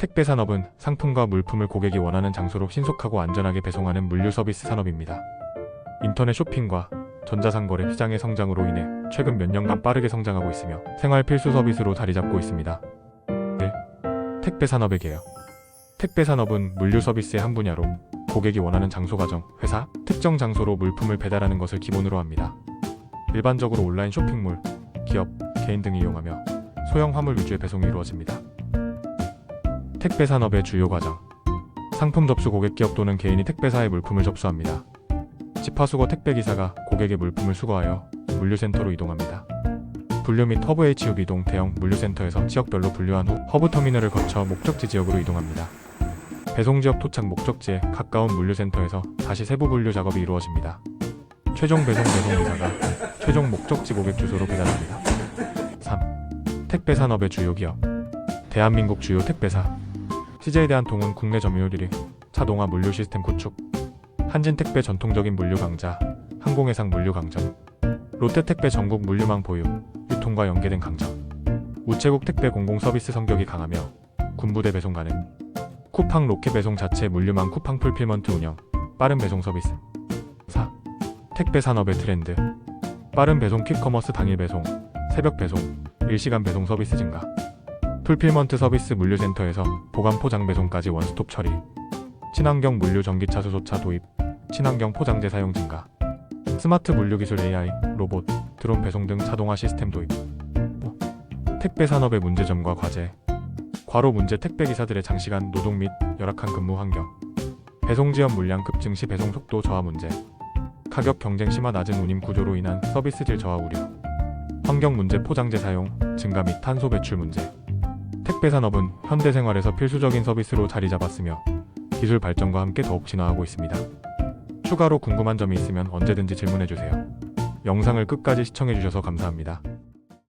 택배 산업은 상품과 물품을 고객이 원하는 장소로 신속하고 안전하게 배송하는 물류 서비스 산업입니다. 인터넷 쇼핑과 전자상거래 시장의 성장으로 인해 최근 몇 년간 빠르게 성장하고 있으며 생활 필수 서비스로 자리 잡고 있습니다. 1. 택배 산업의 개요. 택배 산업은 물류 서비스의 한 분야로 고객이 원하는 장소 가정, 회사, 특정 장소로 물품을 배달하는 것을 기본으로 합니다. 일반적으로 온라인 쇼핑몰, 기업, 개인 등이 이용하며 소형 화물 위주의 배송이 이루어집니다. 택배 산업의 주요 과정. 상품 접수 고객 기업 또는 개인이 택배사에 물품을 접수합니다. 집화수거 택배 기사가 고객의 물품을 수거하여 물류센터로 이동합니다. 분류 및 허브 HUB 이동 대형 물류센터에서 지역별로 분류한 후 허브 터미널을 거쳐 목적지 지역으로 이동합니다. 배송 지역 도착 목적지에 가까운 물류센터에서 다시 세부 분류 작업이 이루어집니다. 최종 배송 배송 기사가 최종 목적지 고객 주소로 배달합니다. 3. 택배 산업의 주요 기업. 대한민국 주요 택배사. CJ 대한통운 국내 점유율 1위. 자동화 물류 시스템 구축. 한진택배 전통적인 물류 강자. 항공해상 물류 강점. 롯데택배 전국 물류망 보유. 유통과 연계된 강점. 우체국 택배 공공 서비스 성격이 강하며 군부대 배송 가능. 쿠팡 로켓 배송 자체 물류망 쿠팡 풀필먼트 운영. 빠른 배송 서비스. 4. 택배 산업의 트렌드. 빠른 배송 퀵커머스 당일 배송, 새벽 배송, 일시간 배송 서비스 증가. 풀필먼트 서비스 물류센터에서 보관 포장 배송까지 원스톱 처리. 친환경 물류 전기차 수소차 도입. 친환경 포장재 사용 증가. 스마트 물류 기술 AI, 로봇, 드론 배송 등 자동화 시스템 도입. 뭐, 택배 산업의 문제점과 과제. 과로 문제 택배 기사들의 장시간 노동 및 열악한 근무 환경. 배송 지연 물량 급증 시 배송 속도 저하 문제. 가격 경쟁 심화 낮은 운임 구조로 인한 서비스 질 저하 우려. 환경 문제 포장재 사용 증가 및 탄소 배출 문제. 택배 산업은 현대 생활에서 필수적인 서비스로 자리 잡았으며 기술 발전과 함께 더욱 진화하고 있습니다. 추가로 궁금한 점이 있으면 언제든지 질문해 주세요. 영상을 끝까지 시청해 주셔서 감사합니다.